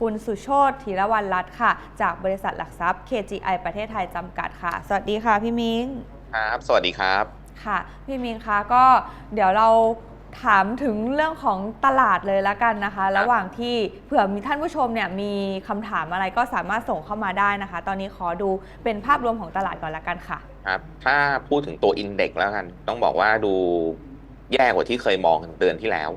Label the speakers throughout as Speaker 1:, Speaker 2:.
Speaker 1: คุณสุโชตธีรวรรณรัตน์ค่ะ จากบริษัทหลักทรัพย์ KGI ประเทศไทยจำกัดค่ะ สวัสดีค่ะพี่มิง
Speaker 2: ครับ สวัสดีครับ
Speaker 1: ค่ะ พี่มิงคะก็เดี๋ยวเราถามถึงเรื่องของตลาดเลยละกันนะคะ ระหว่างที่เผื่อมีท่านผู้ชมเนี่ยมีคำถามอะไรก็สามารถส่งเข้ามาได้นะคะ ตอนนี้ขอดูเป็นภาพรวมของตลาดก่อนละกันค่ะ
Speaker 2: ครับถ้าพูดถึงตัวอินเด็กซ์แล้วกัน ต้องบอกว่าดูแย่กว่าที่เคยมองเดือนที่แล้ว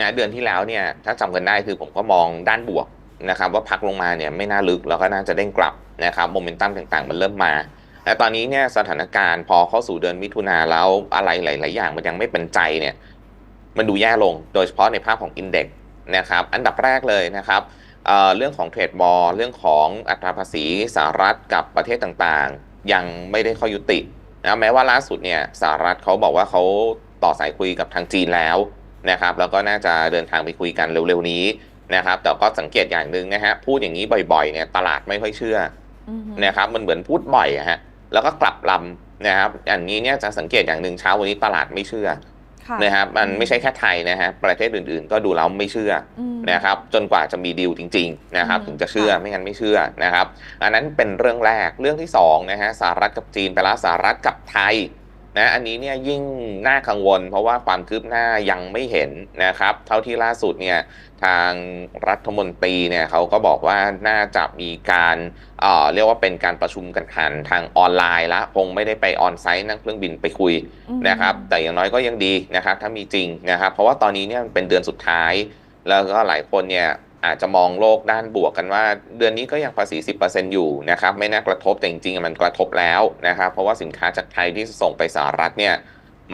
Speaker 2: นะเดือนที่แล้วเนี่ยถ้าจำกันได้คือผมก็มองด้านบวก นะครับว่าพักลงมาเนี่ยไม่น่าลึกแล้วก็น่าจะเด้งกลับนะครับโมเมนตัมต่างๆ มันเริ่มมาแต่ตอนนี้เนี่ยสถานการณ์พอเข้าสู่เดือนมิถุนาแล้วอะไรหลาย ๆ อย่างมันยังไม่เป็นใจเนี่ยมันดูแย่ลงโดยเฉพาะในภาพของอินเด็กซ์นะครับอันดับแรกเลยนะครับเเรื่องของเทรดบอลเรื่องของอัตราภาษีสหรัฐกับประเทศต่างๆ ยังไม่ได้ข้อยุตินะแม้ว่าล่าสุดเนี่ยสหรัฐเขาบอกว่าเขาต่อสายคุยกับทางจีนแล้วนะครับแล้วก็น่าจะเดินทางไปคุยกันเร็ว ๆ นี้ นะครับแต่ก็สังเกตอย่างหนึ่งนะฮะพูดอย่างนี้บ่อยๆเนี่ยตลาดไม่ค่อยเชื่อ
Speaker 1: อือฮึ
Speaker 2: นะครับมันเหมือนพูดบ่อยอะฮะแล้วก็กลับลำนะครับอย่างนี้เนี่ยจะสังเกตอย่างหนึ่งเช้าวันนี้ตลาดไม่เชื่อ
Speaker 1: ค่ะ
Speaker 2: นะครับมันไม่ใช่แค่ไทยนะฮะประเทศอื่นๆ ก็ดูแล้วไม่เชื่อ
Speaker 1: อืม
Speaker 2: นะครับจนกว่าจะมีดีลจริงๆนะครับ
Speaker 1: อืม
Speaker 2: ถึงจะเชื่อ
Speaker 1: ค่ะ
Speaker 2: ไม่งั้นไม่เชื่อนะครับอันนั้นเป็นเรื่องแรกเรื่องที่สองนะฮะสหรัฐกับจีนไปแล้วสหรัฐกับไทย นะอันนี้เนี่ยยิ่งน่ากังวล เพราะว่าความคืบหน้ายังไม่เห็นนะครับ เท่าที่ล่าสุดเนี่ยทางรัฐมนตรีเนี่ยเขาก็บอกว่าน่าจะมีการเอ่อเรียกว่าเป็นการประชุมกันผ่านทางออนไลน์ละคงไม่ได้ไปออนไซต์นั่งเครื่องบินไปคุย
Speaker 1: อืม
Speaker 2: นะครับ แต่อย่างน้อยก็ยังดีนะครับ ถ้ามีจริงนะครับ เพราะว่าตอนนี้เนี่ยมันเป็นเดือนสุดท้าย แล้วก็หลายคนเนี่ย อาจจะมองโลกด้านบวกกันว่า เดือนนี้ก็ยังภาษี 10%อยู่นะครับไม่น่ากระทบแต่จริงๆมันกระทบแล้วนะครับเพราะว่าสินค้าจากไทยที่ส่งไปสหรัฐเนี่ย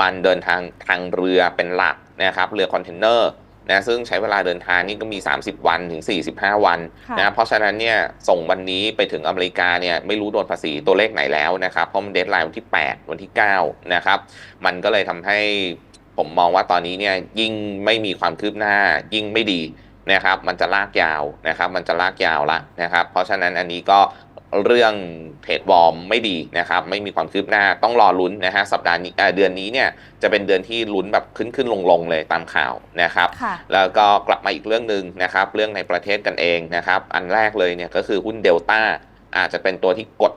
Speaker 2: มันเดินทางทางเรือเป็นหลักนะครับเรือคอนเทนเนอร์นะซึ่งใช้เวลาเดินทางนี่ก็มี 30 วันถึง 45 วัน
Speaker 1: ค่ะ
Speaker 2: นะเพราะฉะนั้นเนี่ยส่งวันนี้ไปถึงอเมริกาเนี่ยไม่รู้โดนภาษีตัวเลขไหนแล้วนะครับเพราะมันเดทไลน์วันที่ 8 วันที่9นะครับมันก็เลยทำให้ผมมองว่าตอนนี้เนี่ยยิ่งไม่มีความคืบหน้ายิ่งไม่ดี นะครับมันจะลากยาวนะครับมันจะลากยาวละนะครับเพราะฉะนั้นอันนี้ก็เรื่องเทรดวอร์มไม่ดีนะครับไม่มีความคืบหน้าต้องรอลุ้นนะฮะสัปดาห์นี้เอ่อเดือนนี้เนี่ยจะเป็นเดือนที่ลุ้นแบบขึ้นขึ้นลงลงๆเลยตามข่าวนะครับ
Speaker 1: ค่ะ
Speaker 2: แล้วก็กลับมาอีกเรื่องหนึ่งนะครับเรื่องในประเทศกันเองนะครับอันแรกเลยเนี่ยก็คือหุ้นเดลต้าอาจจะเป็นตัวที่กด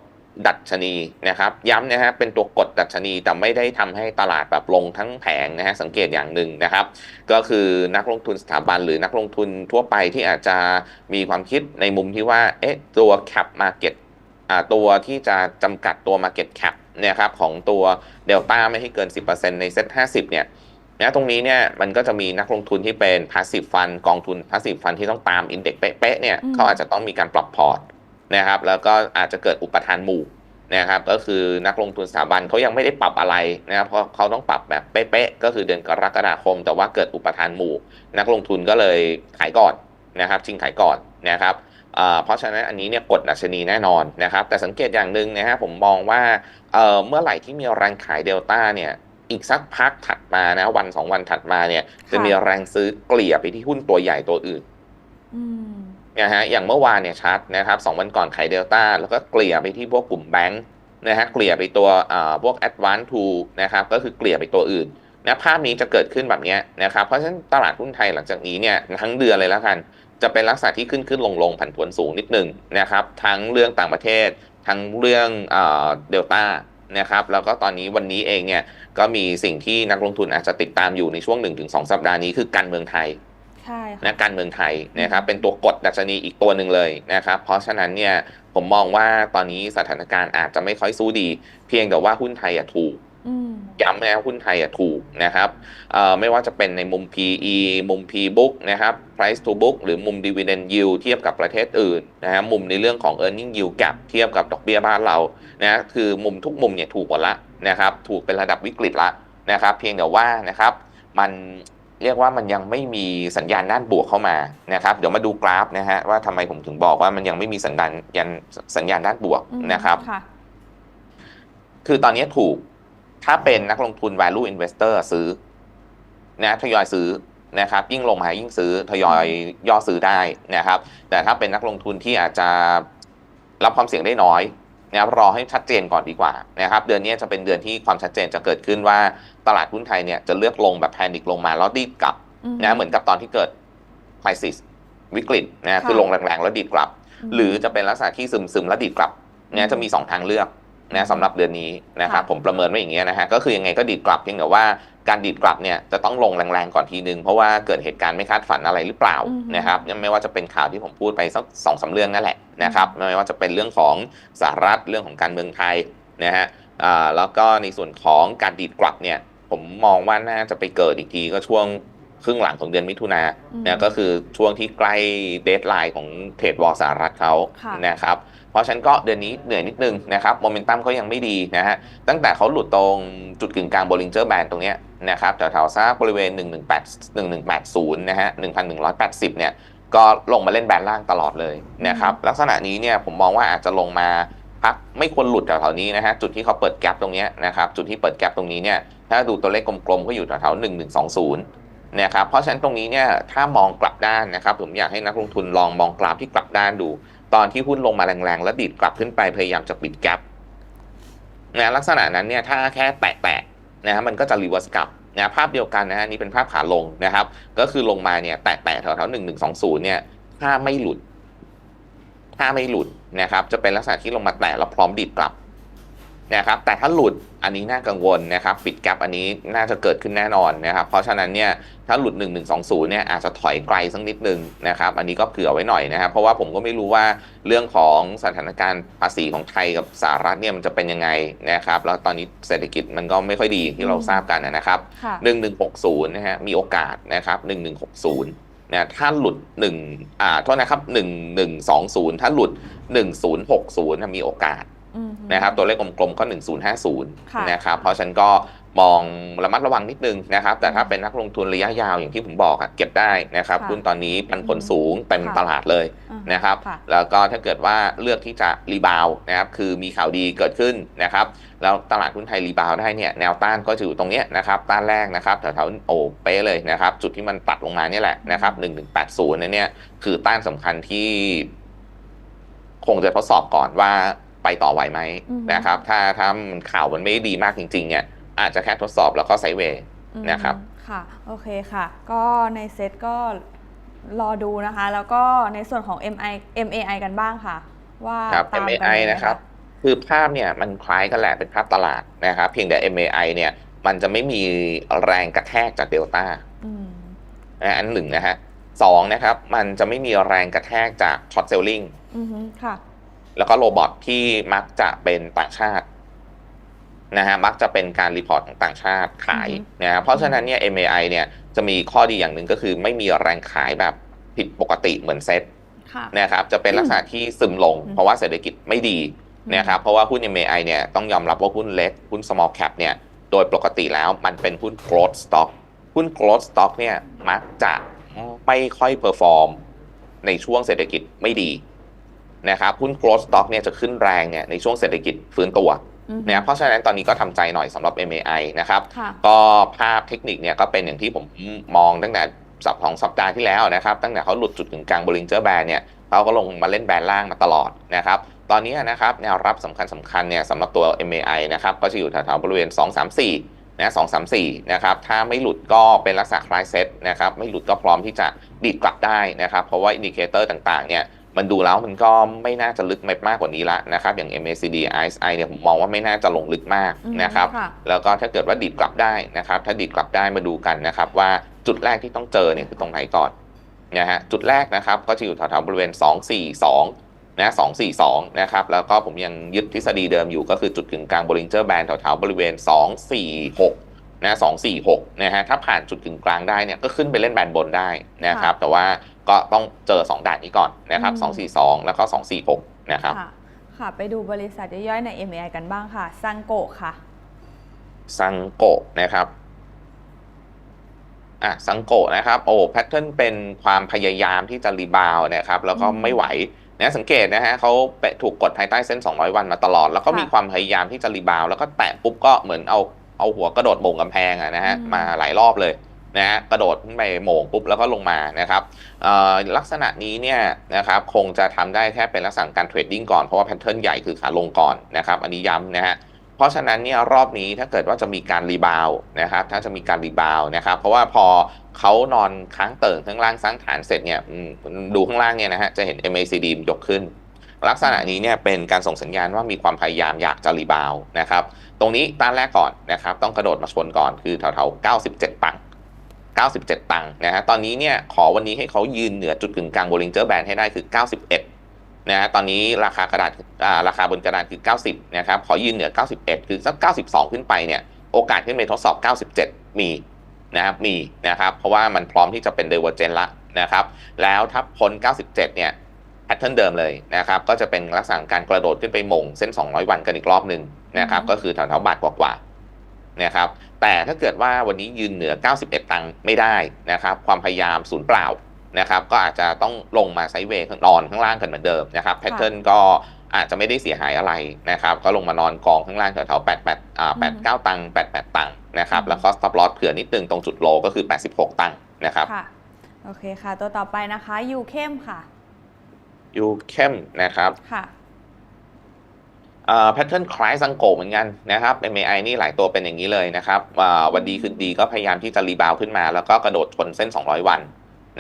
Speaker 2: ดัชนีนะครับย้ำนะฮะเป็นตัวกดดัชนีแต่ไม่ได้ทำให้ตลาดแบบลงทั้งแผงนะฮะสังเกตอย่างหนึ่งนะครับ ก็คือนักลงทุนสถาบันหรือนักลงทุนทั่วไปที่อาจจะมีความคิดในมุมที่ว่าเอ๊ะตัว cap market อ่าตัวที่จะจำกัดตัว market cap เนี่ยครับของตัวเดลต้าไม่ให้เกิน 10%ในเซ็ต50 เนี่ยนะตรงนี้เนี่ยมันก็จะมีนักลงทุนที่เป็น passive fund กองทุน passive fund ที่ต้องตามอินเด็กซ์เป๊ะๆเนี่ย
Speaker 1: อืม
Speaker 2: เขาอาจจะต้องมีการปรับพอร์ต นะครับ แล้วก็อาจจะเกิดอุปทานหมู่นะครับก็คือนักลงทุนสถาบันเขายังไม่ได้ปรับอะไรนะครับเพราะเขาต้องปรับแบบเป๊ะๆก็คือเดือนกรกฎาคม แต่ว่าเกิดอุปทานหมู่ นักลงทุนก็เลยขายก่อนนะครับชิงขายก่อนนะครับเพราะฉะนั้นอันนี้เนี่ยกดดัชนีแน่นอนนะครับ แต่สังเกตอย่างหนึ่งนะฮะผมมองว่าเมื่อไหร่ที่มีแรงขายเดลต้าเนี่ยอีกสักพักถัดมานะวันสองวันถัดมาเนี่ย จะมีแรงซื้อเกลี่ยไปที่หุ้นตัวใหญ่ตัวอื่น นะฮะอย่างเมื่อวานเนี่ยชัดนะครับสองวันก่อนขายเดลต้าแล้วก็เกลี่ยไปที่พวกกลุ่มแบงค์นะฮะเกลี่ยไปตัวอ่าพวก Advance to นะครับก็คือเกลี่ยไปตัวอื่นนะภาพนี้จะเกิดขึ้นแบบนี้นะครับเพราะฉะนั้นตลาดหุ้นไทยหลังจากนี้เนี่ยทั้งเดือนเลยแล้วกัน จะเป็นลักษณะที่ขึ้นขึ้นลงลงผันผวนสูงนิดหนึ่งนะครับทั้งเรื่องต่างประเทศ ทั้งเรื่องเดลต้านะครับแล้วก็ตอนนี้วันนี้เองเนี่ยก็มีสิ่งที่นักลงทุนอาจจะติดตามอยู่ในช่วง 1-2 สัปดาห์นี้คือการเมืองไทย นะการเมืองไทยนะครับเป็นตัวกดดัชนีอีกตัวหนึ่งเลยนะครับเพราะฉะนั้นเนี่ยผมมองว่าตอนนี้สถานการณ์อาจจะไม่ค่อยสู้ดี เพียงแต่ว่าหุ้นไทยอะถูก
Speaker 1: อืม
Speaker 2: ย้ำนะหุ้นไทยอะถูกนะครับเอ่อไม่ว่าจะเป็นในมุม PE มุม P book นะครับ price to book หรือมุม dividend yield เทียบกับประเทศอื่นนะฮะมุมในเรื่องของ earning yield gap เทียบกับดอกเบี้ยบ้านเรานะคือมุมทุกมุมเนี่ยถูกหมดละนะครับถูกเป็นระดับวิกฤตละนะครับ เพียงแต่ว่านะครับมัน เรียกว่ามันยังไม่มีสัญญาณด้านบวกเข้ามานะครับ เดี๋ยวมาดูกราฟนะฮะว่าทำไมผมถึงบอกว่ามันยังไม่มีสัญญาณยันสัญญาณด้านบวก
Speaker 1: อืม
Speaker 2: นะครับ
Speaker 1: ค่ะ
Speaker 2: คือตอนนี้ถูกถ้าเป็นนักลงทุน value investor ซื้อนะทยอยซื้อนะครับ ยิ่งลงมายิ่งซื้อทยอยย่อซื้อได้นะครับ แต่ถ้าเป็นนักลงทุนที่อาจจะรับความเสี่ยงได้น้อย นะครับรอให้ชัดเจนก่อนดีกว่านะครับเดือนนี้จะเป็นเดือนที่ความชัดเจนจะเกิดขึ้นว่าตลาดหุ้นไทยเนี่ยจะเลือกลงแบบแพนิคลงมาแล้วรีบกลับ
Speaker 1: อืม
Speaker 2: นะเหมือนกับตอนที่เกิด crisis วิกฤตนะคือลงแรงๆแล้วดีดกลับ หรือจะเป็นลักษณะที่ซึมซึมๆแล้วดีดกลับเนี่ยจะมี 2 ทางเลือก นะสำหรับเดือนนี้นะครับ
Speaker 1: ค่ะ
Speaker 2: ผมประเมินไว้อย่างเงี้ยนะฮะก็คือยังไงก็ดีดกลับเพียงแต่ว่าการดีดกลับเนี่ยจะต้องลงแรงๆก่อนทีนึง เพราะว่าเกิดเหตุการณ์ไม่คาดฝันอะไรหรือเปล่า
Speaker 1: อือฮึ
Speaker 2: นะครับไม่ว่าจะเป็นข่าวที่ผมพูดไปสักสองสามเรื่องนั่นแหละนะครับไม่ว่าจะเป็นเรื่องของสหรัฐเรื่องของการเมืองไทยนะฮะอ่าแล้วก็ในส่วนของการดีดกลับเนี่ยผมมองว่าน่าจะไปเกิดอีกทีก็ช่วงครึ่งหลังของเดือนมิถุนา
Speaker 1: อืม
Speaker 2: เนี่ยก็คือช่วงที่ใกล้เดทไลน์ของเทรดวอลสหรัฐเขา
Speaker 1: ค่ะ
Speaker 2: นะครับ เพราะฉะนั้นก็เดือนนี้เหนื่อยนิดนึงนะครับโมเมนตัมเขายังไม่ดีนะฮะตั้งแต่เขาหลุดตรงจุดกึ่งกลางโบลิงเจอร์แบนตรงเนี้ยนะครับแถวๆซักบริเวณ 118 1180นะฮะ1,180เนี่ยก็ลงมาเล่นแบนล่างตลอดเลยนะครับลักษณะนี้เนี่ยผมมองว่าอาจจะลงมาพักไม่ควรหลุดแถวๆนี้นะฮะจุดที่เขาเปิดแกลบตรงเนี้ยนะครับจุดที่เปิดแกลบตรงนี้เนี่ยถ้าดูตัวเลขกลมๆก็อยู่แถวๆ1120นะครับเพราะฉะนั้นตรงนี้เนี่ยถ้ามองกลับด้านนะครับผมอยากให้นักลงทุนลองมองกราฟที่กลับด้านดู ตอนที่หุ้นลงมาแรงๆ แล้วดีดกลับขึ้นไปพยายามจะปิดแกลบนะลักษณะนั้นเนี่ยถ้าแค่แตะๆนะฮะมันก็จะรีเวิร์สกลับนะภาพเดียวกันนะฮะนี่เป็นภาพขาลงนะครับ ก็คือลงมาเนี่ยแตะๆแถวๆหนึ่งหนึ่งสองศูนย์เนี่ยถ้าไม่หลุด ถ้าไม่หลุดนะครับ จะเป็นลักษณะที่ลงมาแตะแล้วพร้อมดีดกลับ นะครับแต่ถ้าหลุดอันนี้น่ากังวลนะครับปิดแกลบอันนี้น่าจะเกิดขึ้นแน่นอนนะครับเพราะฉะนั้นเนี่ยถ้าหลุด 1 1 2 0เนี่ยอาจจะถอยไกลสักนิดนึงนะครับอันนี้ก็เผื่อไว้หน่อยนะครับเพราะว่าผมก็ไม่รู้ว่าเรื่องของสถานการณ์ภาษีของไทยกับสหรัฐเนี่ยมันจะเป็นยังไงนะครับแล้วตอนนี้เศรษฐกิจมันก็ไม่ค่อยดีที่เราทราบกันนะครับ
Speaker 1: ค่ะ
Speaker 2: 1160นะฮะมีโอกาสนะครับ1160นะถ้าหลุด1อ่าโทษนะครับ 1120 ถ้าหลุด 1060นะมีโอกาส
Speaker 1: อืม
Speaker 2: นะครับตัวเลขกลมๆก็
Speaker 1: ค่ะ
Speaker 2: 1050นะครับเพราะฉะนันก็มองระมัดระวังนิดนึงนะครับ แต่ถ้าเป็นนักลงทุนระยะยาวอย่างที่ผมบอกอะเก็บได้นะครับ
Speaker 1: ค่ะ
Speaker 2: หุ้นตอนนี้ปันผลสูงเต็ม
Speaker 1: ค่ะ
Speaker 2: ตลาดเลย
Speaker 1: อ่า
Speaker 2: นะครับ
Speaker 1: ค่ะ
Speaker 2: แล้วก็ถ้าเกิดว่าเลือกที่จะรีบาวด์นะครับคือมีข่าวดีเกิดขึ้นนะครับ แล้วตลาดหุ้นไทยรีบาวด์ได้เนี่ยแนวต้านก็จะอยู่ตรงเนี้ยนะครับต้านแรกนะครับแถวๆโอ้เป๊ะเลยนะครับ จุดที่มันตัดลงมาเนี่ยแหละนะครับ1180นั่นเนี่ยคือต้านสำคัญที่ คงจะทดสอบก่อนว่า ไปต่อไหวไหม
Speaker 1: อือฮึ
Speaker 2: นะครับ ถ้าถ้ามันข่าวมันไม่ดีมากจริงๆเนี่ยอาจจะแค่ทดสอบแล้วก็ไซด์เวย์
Speaker 1: อืม
Speaker 2: นะครับ
Speaker 1: ค่ะโอเคค่ะ ก็ในเซตก็รอดูนะคะ แล้วก็ในส่วนของ MI MAI กันบ้างค่ะ ว่า
Speaker 2: ครับ
Speaker 1: ตามกัน
Speaker 2: MAI
Speaker 1: ไหม
Speaker 2: นะครับ คือภาพเนี่ยมันคล้ายกันแหละเป็นภาพตลาดนะครับ เพียงแต่ MAI เนี่ยมันจะไม่มีแรงกระแทกจากเดลต้า
Speaker 1: อืม
Speaker 2: นะอันหนึ่งนะฮะสองนะครับ มันจะไม่มีแรงกระแทกจากช็อตเซลลิง
Speaker 1: อือฮึค่ะ
Speaker 2: แล้วก็โรบอทที่มักจะเป็นต่างชาตินะฮะมักจะเป็นการรีพอร์ตของต่างชาติขาย
Speaker 1: อือฮึ
Speaker 2: นะฮะเพราะฉะนั้นเนี่ย MAI เนี่ยจะมีข้อดีอย่างหนึ่งก็คือไม่มีแรงขายแบบผิดปกติเหมือนเซ็ต
Speaker 1: ค่ะ
Speaker 2: นะครับจะเป็นลักษณะที่ซึมลง
Speaker 1: อืม
Speaker 2: เพราะว่าเศรษฐกิจไม่ดีนะครับเพราะว่าหุ้น MAI เนี่ยต้องยอมรับว่าหุ้นเล็กหุ้น small cap เนี่ยโดยปกติแล้วมันเป็นหุ้น growth stock หุ้น growth stock เนี่ยมักจะไม่ค่อย perform ในช่วงเศรษฐกิจไม่ดี นะครับหุ้น growth stock เนี่ยจะขึ้นแรงเนี่ยในช่วงเศรษฐกิจฟื้นตัว
Speaker 1: อือฮึ
Speaker 2: นะเพราะฉะนั้นตอนนี้ก็ทำใจหน่อยสำหรับ MAI นะครับ
Speaker 1: ค่ะ
Speaker 2: ก็ภาพเทคนิคเนี่ยก็เป็นอย่างที่ผมมองตั้งแต่สัปของสัปดาห์ที่แล้วนะครับ ตั้งแต่เขาหลุดจุดกึ่งกลางบริงเจอร์แบนเนี่ยเขาก็ลงมาเล่นแบนล่างมาตลอดนะครับตอนนี้นะครับแนวรับสำคัญสำคัญเนี่ยสำหรับตัว MAI นะครับก็จะอยู่แถวๆบริเวณ 234นะ234นะครับถ้าไม่หลุดก็เป็นลักษณะคล้ายเซตนะครับไม่หลุดก็พร้อมที่จะดีดกลับได้นะครับเพราะว่าอินดิเคเตอร์ต่างๆเนี่ย มันดูแล้วมันก็ไม่น่าจะลึกมากกว่านี้ละนะครับ อย่าง MACD RSI เนี่ยผมมองว่าไม่น่าจะลงลึกมาก
Speaker 1: อืม
Speaker 2: นะครับ
Speaker 1: ค่ะ
Speaker 2: แล้วก็ถ้าเกิดว่าดีดกลับได้นะครับ ถ้าดีดกลับได้มาดูกันนะครับ ว่าจุดแรกที่ต้องเจอเนี่ยคือตรงไหนก่อนนะฮะจุดแรกนะครับก็จะอยู่แถวๆบริเวณ 242นะ242นะครับแล้วก็ผมยังยึดทฤษฎีเดิมอยู่ก็คือจุดกึ่งกลางบริงเจอร์แบนแถวๆบริเวณ 246นะ246นะฮะถ้าผ่านจุดกึ่งกลางได้เนี่ยก็ขึ้นไปเล่นแบนบนได้นะครับ แต่ว่า ก็ต้องเจอ 2 ด่านนี้ก่อนนะครับ
Speaker 1: อืม
Speaker 2: 242 แล้วก็ 246 นะครับ
Speaker 1: ค่ะค่ะ ไปดูบริษัทย่อยๆใน MAI กันบ้างค่ะ ซังโกะค่ะ
Speaker 2: ซังโกะนะครับอะซังโกะนะครับโอ้แพทเทิร์นเป็นความพยายามที่จะรีบาวด์นะครับ แล้วก็
Speaker 1: อืม
Speaker 2: ไม่ไหวนะสังเกตนะฮะเขาไปถูกกดภายใต้เส้น 200 วันมาตลอด แล้วก็
Speaker 1: ค่ะ
Speaker 2: มีความพยายามที่จะรีบาวด์แล้วก็แตะปุ๊บก็เหมือนเอาเอาหัวกระโดดโหม่งกำแพงอะนะฮะ
Speaker 1: อืม
Speaker 2: มาหลายรอบเลย นะฮะกระโดดขึ้นไปโหม่งปุ๊บแล้วก็ลงมานะครับลักษณะนี้เนี่ยนะครับคงจะทำได้แค่เป็นลักษณะการเทรดดิ้งก่อนเพราะว่าแพทเทิร์นใหญ่คือขาลงก่อนนะครับอันนี้ย้ำนะฮะเพราะฉะนั้นเนี่ยรอบนี้ถ้าเกิดว่าจะมีการรีบาวด์นะครับถ้าจะมีการรีบาวด์นะครับเพราะว่าพอเขานอนค้างเติ่งข้างล่างสร้างฐานเสร็จเนี่ยดูข้างล่างเนี่ยนะฮะจะเห็น MACD ยกขึ้น ลักษณะนี้เนี่ยเป็นการส่งสัญญาณว่ามีความพยายามอยากจะรีบาวด์นะครับตรงนี้ต้านแรกก่อนนะครับต้องกระโดดมาชนก่อนคือแถวๆ97ตัง 97 ตังค์นะฮะตอนนี้เนี่ยขอวันนี้ให้เขายืนเหนือจุดกึ่งกลาง Bollinger Band ให้ได้คือ 91นะฮะตอนนี้ราคากระดาษอ่าราคาบนกระดานคือ 90 นะครับ ขอยืนเหนือ 91 คือสัก 92 ขึ้นไปเนี่ยโอกาสขึ้นไปทดสอบ 97 มีนะครับมีนะครับ เพราะว่ามันพร้อมที่จะเป็น Divergent ละนะครับ แล้วถ้าพ้น 97 เนี่ยแพทเทิร์นเดิมเลยนะครับ ก็จะเป็นลักษณะของการกระโดดขึ้นไปมงเส้น 200 วันกันอีกรอบหนึ่งนะครับ
Speaker 1: อือฮึ
Speaker 2: ก็คือแถวๆบาทกว่าๆนะครับ แต่ถ้าเกิดว่าวันนี้ยืนเหนือ 91 ตังค์ไม่ได้นะครับ ความพยายามศูนย์เปล่านะครับ ก็อาจจะต้องลงมาไซด์เวย์ข้างนอนข้างล่างกันเหมือนเดิมนะครับแพทเทิร์นก็อาจจะไม่ได้เสียหายอะไรนะครับ ก็ลงมานอนกองข้างล่างแถวๆ88อ่า89 ตังค์88 ตังค์นะครับ แล้วก็ stop loss เผื่อนิดนึงตรงจุดโลก็คือ 86 ตังค์นะครับ
Speaker 1: ค่ะโอเคค่ะ ตัวต่อไปนะคะยูเข้มค่ะ
Speaker 2: ยูเข้มนะครับ
Speaker 1: ค่ะ
Speaker 2: แพทเทิร์นคล้ายซังโกเหมือนกันนะครับ MAI นี่หลายตัวเป็นอย่างนี้เลยนะครับวันดีคืนดีก็พยายามที่จะรีบาวขึ้นมา แล้วก็กระโดดชนเส้น 200 วัน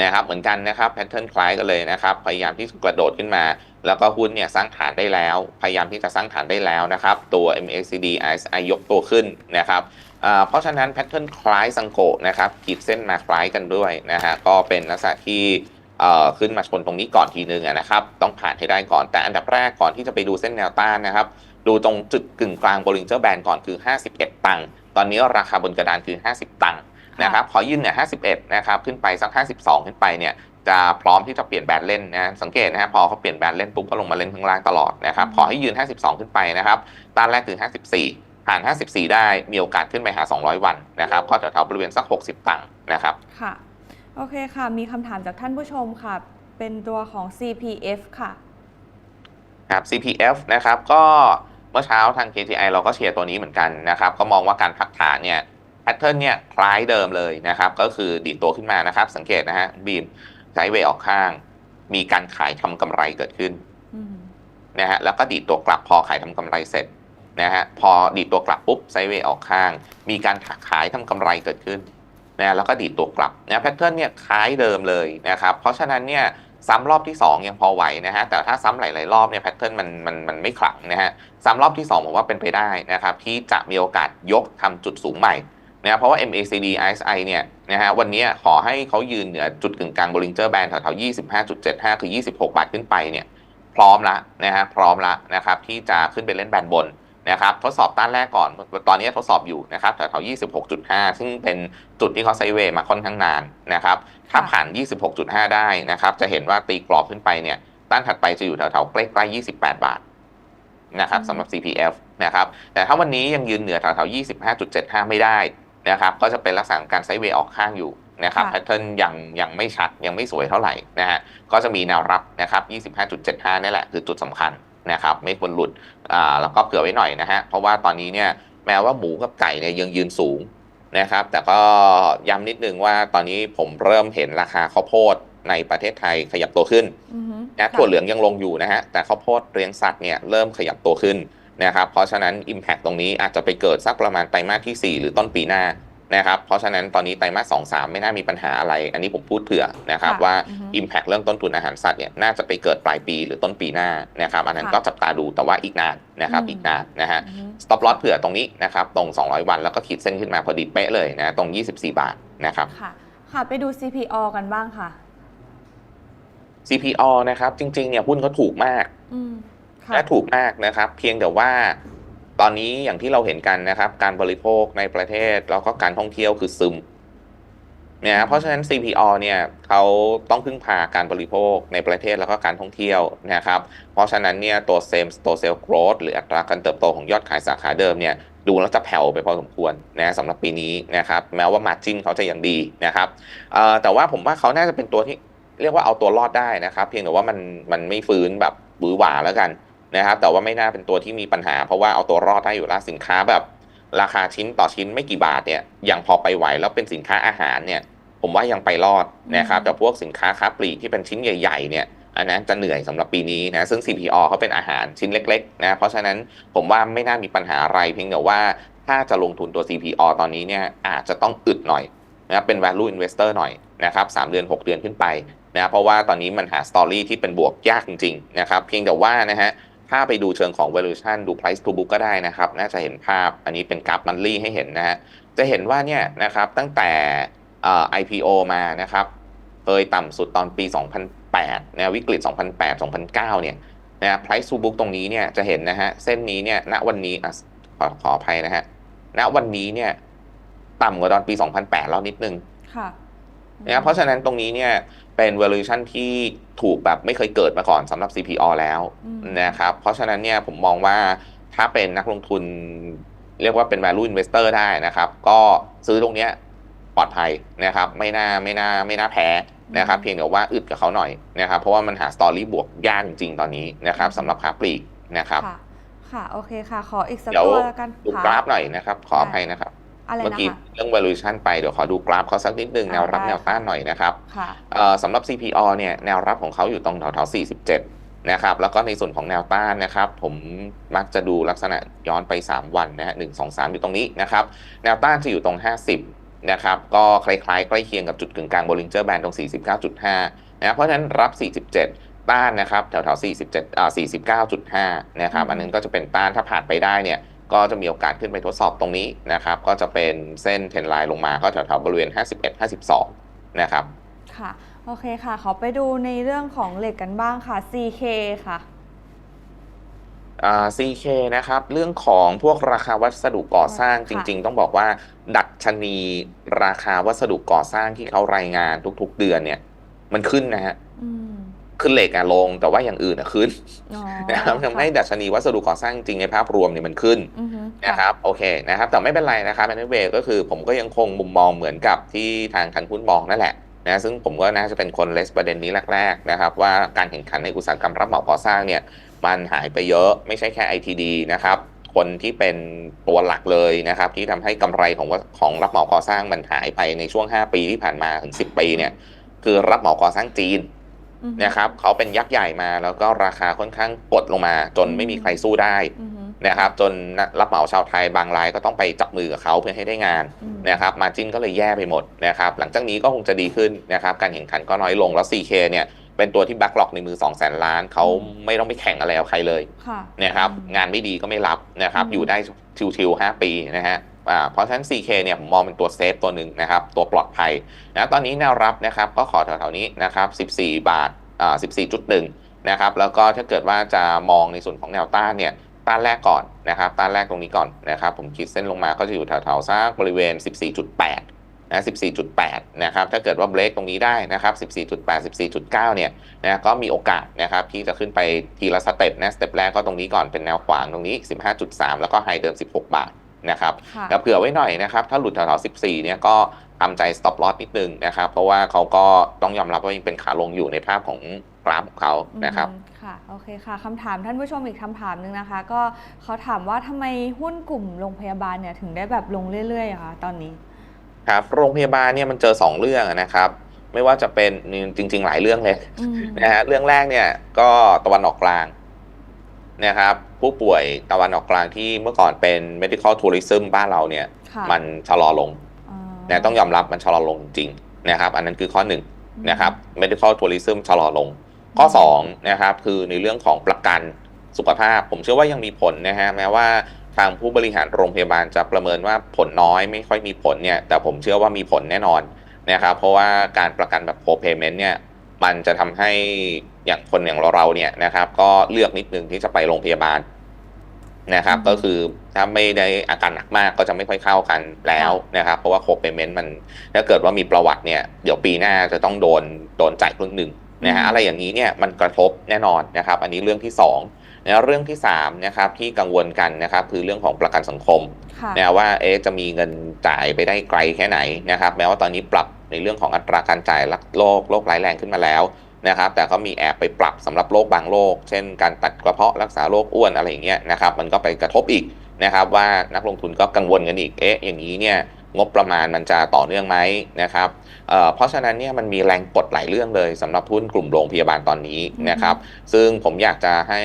Speaker 2: นะครับเหมือนกันนะครับแพทเทิร์นคล้ายกันเลยนะครับ พยายามที่จะกระโดดขึ้นมา แล้วก็หุ้นเนี่ยสร้างฐานได้แล้ว พยายามที่จะสร้างฐานได้แล้วนะครับ ตัว MACD RSI ยกตัวขึ้นนะครับเพราะฉะนั้นแพทเทิร์นคล้ายซังโกนะครับขีดเส้นมาคล้ายกันด้วยนะฮะก็เป็นลักษณะที่ ขึ้นมาชนตรงนี้ก่อนทีนึงอะนะครับ ต้องผ่านให้ได้ก่อนแต่อันดับแรกก่อนที่จะไปดูเส้นแนวต้านนะครับ ดูตรงจุดกึ่งกลาง Bollinger Band ก่อนคือ 51 ตังค์ตอนนี้ราคาบนกระดานคือ 50 ตังค์นะครับขอยืนเนี่ย51 นะครับ ขึ้นไปสัก 52 ขึ้นไปเนี่ยจะพร้อมที่จะเปลี่ยนแบนเล่นนะสังเกตนะฮะพอเขาเปลี่ยนแบนเล่นปุ๊บก็ลงมาเล่นข้างล่างตลอดนะครับขอให้ยืน 52 ขึ้นไปนะครับต้านแรกคือ 54 ผ่าน 54 ได้มีโอกาสขึ้นไปหา 200 วันนะครับก็แถวๆบริเวณสัก 60 ตังค์นะครับ
Speaker 1: ค่ะ โอเคค่ะ มีคำถามจากท่านผู้ชมค่ะ เป็นตัวของ CPF ค่ะ
Speaker 2: ครับ CPF นะครับก็เมื่อเช้าทาง KTI เราก็เชียร์ตัวนี้เหมือนกันนะครับก็มองว่าการพักฐานเนี่ยแพทเทิร์นเนี่ยคล้ายเดิมเลยนะครับก็คือดีดตัวขึ้นมานะครับ สังเกตนะฮะบีมไซด์เวย์ออกข้าง มีการขายทำกำไรเกิดขึ้นนะฮะแล้วก็ดีดตัวกลับพอขายทำกำไรเสร็จนะฮะพอดีดตัวกลับปุ๊บไซด์เวย์ออกข้าง มีการขายทำกำไรเกิดขึ้น นะแล้วก็ดีดตัวกลับนะแพทเทิร์นเนี่ยคล้ายเดิมเลยนะครับเพราะฉะนั้นเนี่ยซ้ำรอบที่ 2 ยังพอไหวนะฮะแต่ถ้าซ้ำหลาย ๆ รอบเนี่ยแพทเทิร์นมันมันมันไม่ขลังนะฮะซ้ำรอบที่ 2 ผมว่าเป็นไปได้นะครับที่จะมีโอกาสยกทำจุดสูงใหม่นะเพราะว่า MACD RSI เนี่ยนะฮะวันนี้ขอให้เขายืนเหนือจุดกึ่งกลาง Bollinger Band แถวๆ25.75 คือ 26 บาทขึ้นไปเนี่ยพร้อมละนะฮะพร้อมละนะครับที่จะขึ้นไปเล่นแบนบน นะครับทดสอบต้านแรกก่อน ตอนนี้ทดสอบอยู่นะครับแถวๆ26.5 ซึ่งเป็นจุดที่เขาไซด์เวย์มาค่อนข้างนานนะครับถ้า
Speaker 1: ค่ะ
Speaker 2: ผ่าน 26.5 ได้นะครับ จะเห็นว่าตีกรอบขึ้นไปเนี่ยต้านถัดไปจะอยู่แถวๆใกล้ๆ28 บาทนะครับสำหรับ CPF นะครับ แต่ถ้าวันนี้ยังยืนเหนือแถวๆ25.75 ไม่ได้นะครับ ก็จะเป็นลักษณะของการไซด์เวย์ออกข้างอยู่นะครับ
Speaker 1: ค่ะ
Speaker 2: แพทเทิร์นยังยังไม่ชัดยังไม่สวยเท่าไหร่นะฮะก็จะมีแนวรับนะครับ 25.75 นี่แหละคือจุดสำคัญ นะครับไม่ควรหลุดอ่าแล้วก็เผื่อไว้หน่อยนะฮะเพราะว่าตอนนี้เนี่ยแม้ว่าหมูกับไก่เนี่ยยังยืนสูงนะครับ แต่ก็ย้ำนิดนึงว่าตอนนี้ผมเริ่มเห็นราคาข้าวโพดในประเทศไทยขยับตัวขึ้น
Speaker 1: อือฮึ
Speaker 2: นะถั่วเหลืองยังลงอยู่นะฮะแต่ข้าวโพดเรียงสัตว์เนี่ยเริ่มขยับตัวขึ้นนะครับเพราะฉะนั้น Impact ตรงนี้อาจจะไปเกิดสักประมาณไตรมาสที่ 4 หรือต้นปีหน้า นะครับเพราะฉะนั้นตอนนี้ไตรมาส2 3ไม่น่ามีปัญหาอะไร อันนี้ผมพูดเผื่อนะครับ
Speaker 1: ค่ะ
Speaker 2: ว่า
Speaker 1: อือฮึ
Speaker 2: Impact เรื่องต้นทุนอาหารสัตว์เนี่ยน่าจะไปเกิดปลายปีหรือต้นปีหน้านะครับอันนั้น
Speaker 1: ค่ะ
Speaker 2: ก็จับตาดูแต่ว่าอีกนานนะครับ
Speaker 1: อืม
Speaker 2: อีกนานนะฮะ
Speaker 1: อือฮึ
Speaker 2: stop loss เผื่อตรงนี้นะครับตรง 200 วันแล้วก็ขีดเส้นขึ้นมาพอดีเป๊ะเลยนะตรง 24 บาทนะครับ
Speaker 1: ค่ะค่ะไปดู CPO กันบ้างค่ะ
Speaker 2: CPO นะครับจริงๆเนี่ยหุ้นเขาถูกมาก
Speaker 1: อืมค่ะ
Speaker 2: และถูกมากนะครับ เพียงแต่ว่า ตอนนี้อย่างที่เราเห็นกันนะครับ การบริโภคในประเทศแล้วก็การท่องเที่ยวคือซึมเนี่ยนะเพราะฉะนั้น CPO เนี่ยเขาต้องพึ่งพาการบริโภคในประเทศแล้วก็การท่องเที่ยวนะครับ เพราะฉะนั้นเนี่ยตัว same store sales growth หรืออัตราการเติบโตของยอดขายสาขาเดิมเนี่ยดูแล้วจะแผ่วไปพอสมควรนะสำหรับปีนี้นะครับแม้ว่า margin เขาจะยังดีนะครับเอ่อแต่ว่าผมว่าเขาน่าจะเป็นตัวที่เรียกว่าเอาตัวรอดได้นะครับ เพียงแต่ว่ามันมันไม่ฟื้นแบบหวือหวาแล้วกัน นะครับแต่ว่าไม่น่าเป็นตัวที่มีปัญหา เพราะว่าเอาตัวรอดได้อยู่แล้วสินค้าแบบ ราคาชิ้นต่อชิ้นไม่กี่บาทเนี่ยยังพอไปไหวแล้วเป็นสินค้าอาหารเนี่ยผมว่ายังไปรอดนะครับแต่พวกสินค้าค้าปลีกที่เป็นชิ้นใหญ่ๆเนี่ยอันนั้นจะเหนื่อยสำหรับปีนี้นะซึ่ง CPO เขาเป็นอาหารชิ้นเล็กๆนะเพราะฉะนั้นผมว่าไม่น่ามีปัญหาอะไรเพียงแต่ว่าถ้าจะลงทุนตัว CPO ตอนนี้เนี่ยอาจจะต้องอึดหน่อยนะเป็น value investor หน่อยนะครับสามเดือน 6 เดือนขึ้นไปนะเพราะว่าตอนนี้มันหา story ที่เป็นบวกยากจริงๆนะครับเพียงแต่ว่านะฮะ ถ้าไปดูเชิงของ valuation ดู price to book ก็ได้นะครับ น่าจะเห็นภาพอันนี้เป็นกราฟมันลี่ให้เห็นนะฮะจะเห็นว่าเนี่ยนะครับตั้งแต่ IPO มานะครับเคยต่ำสุดตอนปี 2008นะวิกฤต 2008 2009 เนี่ยนะ price to book ตรงนี้เนี่ยจะเห็นนะฮะเส้นนี้เนี่ยณวันนี้ขอขออภัยนะฮะณวันนี้เนี่ยต่ำกว่าตอนปี 2008 แล้วนิดนึง
Speaker 1: ค่ะ
Speaker 2: นะครับเพราะฉะนั้นตรงนี้เนี่ยเป็น valuation ที่ถูกแบบไม่เคยเกิดมาก่อนสำหรับ CPO แล้ว
Speaker 1: อืม
Speaker 2: นะครับเพราะฉะนั้นเนี่ยผมมองว่าถ้าเป็นนักลงทุนเรียกว่าเป็น value investor ได้นะครับ ก็ซื้อตรงเนี้ยปลอดภัยนะครับ ไม่น่าไม่น่าไม่น่าแพ้นะครับเพียงแต่ว่าอึดกับเขาหน่อยนะครับเพราะว่ามันหาสตอรี่บวกยากจริงๆตอนนี้นะครับสำหรับค้าปลีกนะครับ
Speaker 1: ค่ะค่ะโอเคค่ะ ขออีกสัก
Speaker 2: เดี๋ยว
Speaker 1: ตัวแล้วกัน
Speaker 2: ดู
Speaker 1: ค่ะ
Speaker 2: กราฟหน่อยนะครับ ขออภัยนะครับ
Speaker 1: อะไร
Speaker 2: เมื่อ
Speaker 1: นะ
Speaker 2: กี้
Speaker 1: คะ
Speaker 2: เรื่อง valuation ไปเดี๋ยวขอดูกราฟเขาสักนิดนึง
Speaker 1: อ่า
Speaker 2: แนวรับ
Speaker 1: ได้
Speaker 2: แนวต้าน
Speaker 1: ค่ะ
Speaker 2: หน่อยนะครับ
Speaker 1: ค่ะ
Speaker 2: เอ่อสำหรับ CPO เนี่ยแนวรับของเขาอยู่ตรงแถวๆ47 นะครับ แล้วก็ในส่วนของแนวต้านนะครับ ผมมักจะดูลักษณะย้อนไป 3 วันนะฮะหนึ่งสองสามอยู่ตรงนี้นะครับ แนวต้านจะอยู่ตรง 50 นะครับ ก็คล้ายๆ ใกล้เคียงกับจุดกึ่งกลาง Bollinger Band ตรง 49.5 นะครับเพราะฉะนั้นรับ 47 ต้านนะครับแถวๆ47อ่า49.5 นะครับ อันนั้นก็จะเป็นต้านถ้าผ่านไปได้เนี่ย ก็จะมีโอกาสขึ้นไปทดสอบตรงนี้นะครับ ก็จะเป็นเส้นเทรนไลน์ลงมาก็แถวๆบริเวณ 51-52 นะครับ
Speaker 1: ค่ะ โอเคค่ะ ขอไปดูในเรื่องของเหล็กกันบ้างค่ะ CK ค่ะ
Speaker 2: อ่า CK นะครับ เรื่องของพวกราคาวัสดุก่อสร้าง
Speaker 1: ค่ะ
Speaker 2: จริง ๆ ต้องบอกว่า ดัชนีราคาวัสดุก่อสร้างที่เขารายงานทุกๆ เดือนเนี่ย มันขึ้นนะฮะ
Speaker 1: อืม
Speaker 2: ขึ้นเหล็กอะลง แต่ว่าอย่างอื่นอะขึ้น
Speaker 1: อ๋อ
Speaker 2: นะครับทำให้ดัชนีวัสดุก่อสร้างจริงในภาพรวมเนี่ยมันขึ้น
Speaker 1: อือฮึ
Speaker 2: นะครับโอเคนะครับแต่ไม่เป็นไรนะครับแอนเวก็คือผมก็ยังคงมุมมองเหมือนกับที่ทางคันหุ้นมองนั่นแหละนะซึ่งผมก็น่าจะเป็นคนเลสประเด็นนี้แรกๆนะครับว่าการแข่งขันในอุตสาหกรรมรับเหมาก่อสร้างเนี่ยมันหายไปเยอะไม่ใช่แค่ ITD นะครับคนที่เป็นตัวหลักเลยนะครับที่ทำให้กำไรของว่าของรับเหมาก่อสร้างมันหายไปในช่วง 5 ปีที่ผ่านมาถึง 10 ปีเนี่ยคือรับเหมาก่อสร้างจีน
Speaker 1: อือฮึ
Speaker 2: นะครับเขาเป็นยักษ์ใหญ่มาแล้วก็ราคาค่อนข้างกดลงมา จนไม่มีใครสู้ได้
Speaker 1: อือฮึ
Speaker 2: นะครับจนรับเหมาชาวไทยบางรายก็ต้องไปจับมือกับเขาเพื่อให้ได้งาน
Speaker 1: อืม
Speaker 2: นะครับมาจินก็เลยแย่ไปหมดนะครับหลังจากนี้ก็คงจะดีขึ้นนะครับการแข่งขันก็น้อยลงแล้ว CK เนี่ยเป็นตัวที่แบ็กหลอกในมือ2 0 0แสนล้านเขาไม่ต้องไปแข่งอะไรกับใครเลย
Speaker 1: ค่ะ
Speaker 2: นะครับ
Speaker 1: อืม
Speaker 2: งานไม่ดีก็ไม่รับนะครับ
Speaker 1: อืม
Speaker 2: อยู่ได้ชิวๆ5ปีนะฮะ อ่าเพราะฉะนั้น CK เนี่ยผมมองเป็นตัวเซฟตัวหนึ่งนะครับ ตัวปลอดภัยนะตอนนี้แนวรับนะครับก็ขอแถวๆนี้นะครับ 14 บาทอ่า14.1 นะครับ แล้วก็ถ้าเกิดว่าจะมองในส่วนของแนวต้านเนี่ยต้านแรกก่อนนะครับต้านแรกตรงนี้ก่อนนะครับ ผมขีดเส้นลงมาก็จะอยู่แถวๆสักบริเวณ 14.8นะ14.8 นะครับ ถ้าเกิดว่าเบรกตรงนี้ได้นะครับ 14.8 14.9 เนี่ยนะก็มีโอกาสนะครับที่จะขึ้นไปทีละสเต็ปนะ สเต็ปแรกก็ตรงนี้ก่อนเป็นแนวขวางตรงนี้ 15.3 แล้วก็ไฮเดิม 16 บาท นะครับ
Speaker 1: ค่ะ
Speaker 2: แล้วเผื่อไว้หน่อยนะครับ ถ้าหลุดแถวๆ14 เนี่ยก็ทำใจ stop loss นิดนึงนะครับ เพราะว่าเขาก็ต้องยอมรับว่ายังเป็นขาลงอยู่ในภาพของกราฟของเขานะครับ
Speaker 1: อืมค่ะโอเคค่ะคำถามท่านผู้ชมอีกคำถามหนึ่งนะคะ ก็เขาถามว่าทำไมหุ้นกลุ่มโรงพยาบาลเนี่ยถึงได้แบบลงเรื่อยๆอะคะตอนนี้
Speaker 2: ครับโรงพยาบาลเนี่ยมันเจอ 2 เรื่องนะครับไม่ว่าจะเป็นจริง ๆ หลายเรื่องเลย
Speaker 1: อืม
Speaker 2: นะฮะเรื่องแรกเนี่ยก็ตะวันออกกลาง นะครับผู้ป่วยตะวันออกกลางที่เมื่อก่อนเป็น medical tourism บ้านเราเนี่ย
Speaker 1: ค่ะ
Speaker 2: มันชะลอลง
Speaker 1: อ๋อ
Speaker 2: นะต้องยอมรับมันชะลอลงจริงๆนะครับอันนั้นคือข้อหนึ่ง นะครับ medical tourism ชะลอลง ข้อ2นะครับคือในเรื่องของประกันสุขภาพ ผมเชื่อว่ายังมีผลนะฮะแม้ว่าทางผู้บริหารโรงพยาบาลจะประเมินว่าผลน้อยไม่ค่อยมีผลเนี่ยแต่ผมเชื่อว่ามีผลแน่นอนนะครับเพราะว่าการประกันแบบ co-payment เนี่ยมันจะทำให้ อย่างคนอย่างเราๆเนี่ยนะครับ ก็เลือกนิดนึงที่จะไปโรงพยาบาลนะครับ
Speaker 1: อืม
Speaker 2: ก็คือถ้าไม่ได้อาการหนักมากก็จะไม่ค่อยเข้ากันแล้วนะครับ เพราะว่า co-payment มันถ้าเกิดว่ามีประวัติเนี่ยเดี๋ยวปีหน้าจะต้องโดนโดนจ่ายครึ่งหนึ่งนะฮะ
Speaker 1: อืม
Speaker 2: อะไรอย่างนี้เนี่ยมันกระทบแน่นอนนะครับ อันนี้เรื่องที่2นะเรื่องที่3นะครับที่กังวลกันนะครับคือเรื่องของประกันสังคม
Speaker 1: ค่ะ
Speaker 2: นะว่าเอ๊ะจะมีเงินจ่ายไปได้ไกลแค่ไหนนะครับ แม้ว่าตอนนี้ปรับในเรื่องของอัตราการจ่ายโรคโรคร้ายแรงขึ้นมาแล้ว นะครับแต่ก็มีแอบไปปรับสำหรับโรคบางโรคเช่น การตัดกระเพาะรักษาโรคอ้วนอะไรอย่างเงี้ยนะครับมันก็ไปกระทบอีกนะครับว่านักลงทุนก็กังวลกันอีกเอ๊ะอย่างนี้เนี่ยงบประมาณมันจะต่อเนื่องไหมนะครับเเพราะฉะนั้นเนี่ยมันมีแรงกดหลายเรื่องเลยสำหรับหุ้นกลุ่มโรงพยาบาลตอนนี้นะครับ ซึ่งผมอยากจะให้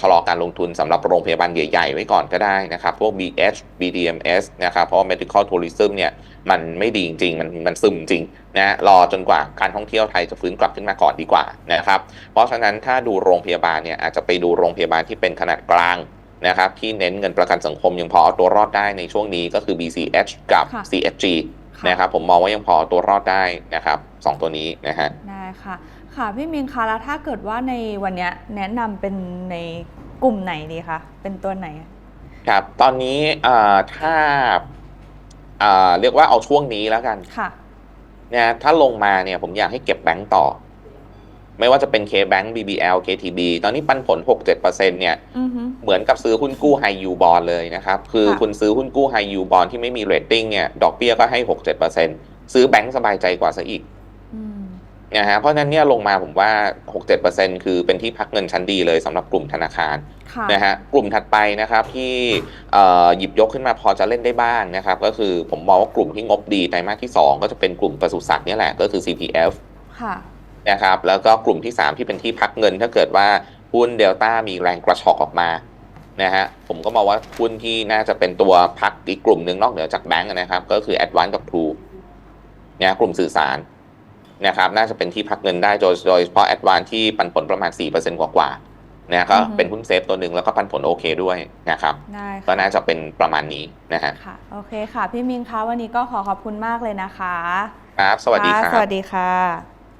Speaker 2: ชะลอการลงทุนสำหรับโรงพยาบาลใหญ่ ๆ ไว้ก่อนก็ได้นะครับ พวก BH BDMS นะครับ เพราะ medical tourism เนี่ย มันไม่ดีจริงๆมันมันซึมจริงนะรอจนกว่าการท่องเที่ยวไทยจะฟื้นกลับขึ้นมาก่อนดีกว่านะครับเพราะฉะนั้นถ้าดูโรงพยาบาลเนี่ยอาจจะไปดูโรงพยาบาลที่เป็นขนาดกลางนะครับที่เน้นเงินประกันสังคมยังพอเอาตัวรอดได้ในช่วงนี้ก็คือ BCH กับ
Speaker 1: ค่ะ
Speaker 2: CSG
Speaker 1: ค่ะ
Speaker 2: นะครับผมมองว่ายังพอเอาตัวรอดได้นะครับสองตัวนี้นะฮะ
Speaker 1: ได้ค่ะค่ะพี่มินคะแล้วถ้าเกิดว่าในวันเนี้ยแนะนำเป็นในกลุ่มไหนดีคะเป็นตัวไหน
Speaker 2: ครับตอนนี้เอ่อถ้า เอ่อเรียกว่าเอาช่วงนี้แล้วกัน
Speaker 1: ค่ะ
Speaker 2: นะถ้าลงมาเนี่ยผมอยากให้เก็บแบงก์ต่อ ไม่ว่าจะเป็น K-Bank BBL KTB ตอนนี้ปันผล 6-7%เนี่ย
Speaker 1: อือฮึ
Speaker 2: เหมือนกับซื้อหุ้นกู้ High Yield Bond เลยนะครับ คือ
Speaker 1: ค่ะ
Speaker 2: คุณซื้อหุ้นกู้ High Yield Bond ที่ไม่มีเรตติ้งเนี่ยดอกเบี้ยก็ให้ 6-7%ซื้อแบงก์สบายใจกว่าซะอีก
Speaker 1: อืม
Speaker 2: นะฮะเพราะฉะนั้นเนี่ยลงมาผมว่า 6-7%คือเป็นที่พักเงินชั้นดีเลยสำหรับกลุ่มธนาคาร
Speaker 1: ค่ะ
Speaker 2: นะฮะกลุ่มถัดไปนะครับที่เอ่อหยิบยกขึ้นมาพอจะเล่นได้บ้างนะครับ ก็คือผมมองว่ากลุ่มที่งบดีไตรมาสที่ 2 ก็จะเป็นกลุ่มปศุสัตว์เนี่ยแหละก็คือ CPF
Speaker 1: ค่ะ
Speaker 2: นะครับแล้วก็กลุ่มที่ 3 ที่เป็นที่พักเงิน ถ้าเกิดว่าหุ้นเดลต้ามีแรงกระชอกออกมานะฮะผมก็มองว่าหุ้นที่น่าจะเป็นตัวพักอีกกลุ่มหนึ่งนอกเหนือจากแบงก์นะครับ ก็คือ Advance กับ True นะกลุ่มสื่อสาร นะครับน่าจะเป็นที่พักเงินได้โดยโดยเฉพาะ Advance ที่ปันผลประมาณ 4%กว่าๆนะก็
Speaker 1: อือฮึ
Speaker 2: เป็นหุ้นเซฟตัวหนึ่งแล้วก็ปันผลโอเคด้วยนะครับ
Speaker 1: ได้
Speaker 2: ก็
Speaker 1: ค่ะ
Speaker 2: น่าจะเป็นประมาณนี้นะฮะ
Speaker 1: ค่ะโอเคค่ะ พี่มินคะวันนี้ก็ขอขอบคุณมากเลยนะคะ
Speaker 2: ครับ สวัสดีครัะบ
Speaker 1: สวัสดีค่ะ